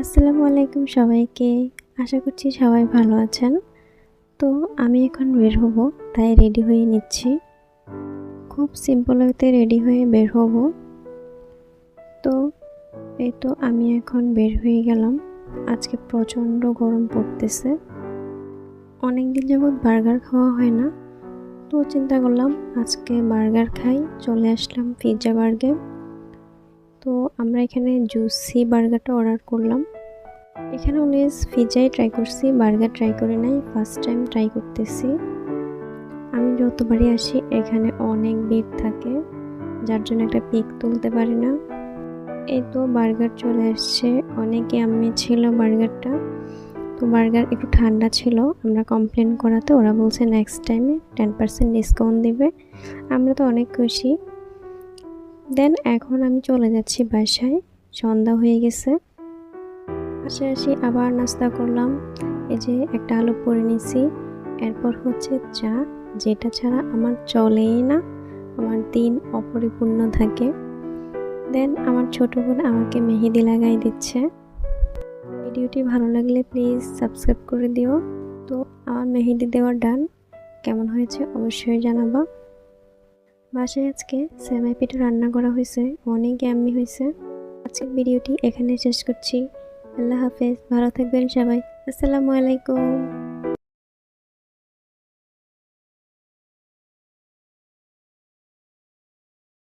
আসসালামু আলাইকুম সবাইকে। আশা করছি সবাই ভালো আছেন। তো আমি এখন বের হব, তাই রেডি হয়ে নিচ্ছি। খুব সিম্পল হতে রেডি হয়ে বের হব। তো এই তো আমি এখন বের হয়ে গেলাম। আজকে প্রচণ্ড গরম পড়তেছে। অনেক দিন যাবৎ বার্গার খাওয়া হয় না। তো চিন্তা করলাম আজকে বার্গার খাই, চলে আসলাম পিৎজা বার্গার তো আমরা এখানে জুসি বার্গারটা অর্ডার করলাম। এখানে অলওয়েজ পিৎজাই ট্রাই করছি, বার্গার ট্রাই করে নাই ফার্স্ট টাইম ট্রাই করতেছি। আমি যতবারই আসি, এখানে অনেক ভিড় থাকে, যার জন্য একটা পিক তুলতে পারি না। এই তো বার্গার চলে আসছে, অনেকে আমি ছিল বার্গারটা, তো বার্গার একটু ঠান্ডা ছিল, আমরা কমপ্লেন করাতে, ওরা বলছে নেক্সট টাইমে টেন পার্সেন্ট ডিসকাউন্ট দেবে। আমরা তো অনেক খুশি। দেন এখন আমি চলে যাচ্ছি বাসায়। সন্ধ্যা হয়ে গেছে। আসি আবার নাস্তা করলাম। এই যে একটা আলু পরে নিছি। এরপর হচ্ছে চা, যেটা ছাড়া আমার চলেই না। আমার দিন অপরিপূর্ণ থাকে। দেন আমার ছোট বোন আমাকে মেহেদি লাগাই দিচ্ছে। ভিডিওটি ভালো লাগলে প্লিজ সাবস্ক্রাইব করে দিও। তো আমার মেহেদি দেওয়ার ডান কেমন হয়েছে অবশ্যই জানাবা। বাসায় আজকে সেমাই পিঠা রান্না করা হয়েছে, অনেক আমি হয়েছে। আজকের ভিডিওটি এখানে শেষ করছি। আল্লাহ হাফেজ, ভালো থাকবেন সবাই। আসসালামু আলাইকুম।